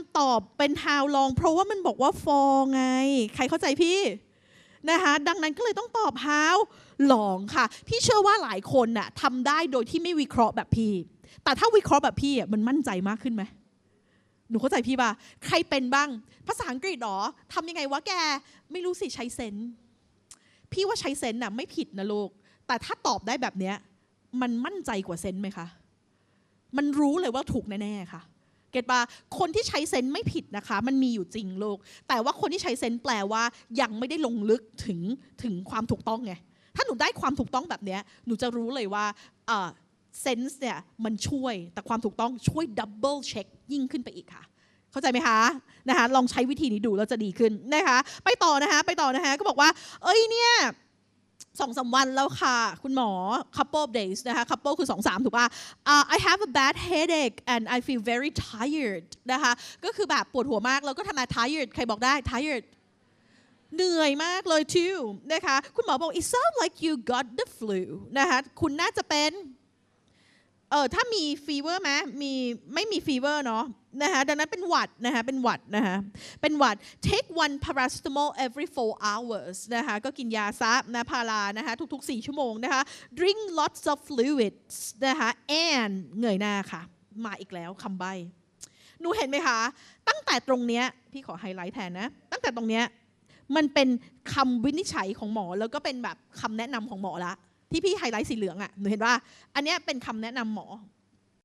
ำตอบเป็น how long เพราะว่ามันบอกว่า for ไง ใครเข้าใจพี่นะคะดังนั้นก็เลยต้องตอบ how long ค่ะ พี่เชื่อว่าหลายคนน่ะทำได้โดยที่ไม่วิเคราะห์แบบพี่ แต่ถ้าวิเคราะห์แบบพี่อะมันมั่นใจมากขึ้นไหมหนูเข้าใจพี่ป่ะ ใครเป็นบ้าง ภาษาอังกฤษหรอทำยังไงวะแก ไม่รู้สิใช้เซนพี่ว่าใช้เซนน่ะไม่ผิดนะลูก แต่ถ้าตอบได้แบบเนี้ยมันมั่นใจกว่าเซนไหมคะ มันรู้เลยว่าถูกแน่ๆค่ะ เก็ตปะคนที่ใช้เซนส์ไม่ผิดนะคะ มันมีอยู่จริงโลก แต่ว่าคนที่ใช้เซนส์แปลว่า ยังไม่ได้ลงลึกถึงถึงความถูกต้องไง ถ้าหนูได้ความถูกต้องแบบเนี้ยหนูจะรู้เลยว่าเซนส์เนี่ยมันช่วย แต่ความถูกต้องช่วยดับเบิลเช็คยิ่งขึ้นไปอีกค่ะเข้าใจไหมคะนะคะลองใช้วิธีนี้ดูแล้วจะดีขึ้นนะคะ ไปต่อนะคะ ไปต่อนะคะก็บอกว่า เอ้ยเนี่ย สองสามวันแล้วค่ะ คุณหมอ couple of days นะคะ couple คือสองสามถูกป่ะ I have a bad headache and I feel very tired นะคะ ก็คือแบบปวดหัวมาก แล้วก็ทำไม tired ใครบอกได้ tired เหนื่อยมากเลย too นะคะ คุณหมอบอก it sounds like you got the flu นะคะ คุณน่าจะเป็น ออถ้ามีฟีเวอร์ไหมมีไม่มีฟีเวอร์เนาะนะคะดังนั้นเป็นหวัดนะคะเป็นหวัดนะคะเป็นหวัด take one paracetamol every four hours นะคะก็กินยาซะนะพารานะคะทุกๆ 4 ชั่วโมงนะคะ drink lots of fluids นะคะ and เงยหน้าค่ะ มาอีกแล้วคำใบหนูเห็นไหมคะ ตั้งแต่ตรงเนี้ยพี่ขอไฮไลท์แทนนะ ตั้งแต่ตรงเนี้ยมันเป็นคำวินิจฉัยของหมอแล้วก็เป็นแบบคำแนะนำของหมอละ ที่พี่ไฮไลท์สีเหลืองอะ่ะหนูเห็นว่า อันเนี้ยเป็นคำแนะนำหมอ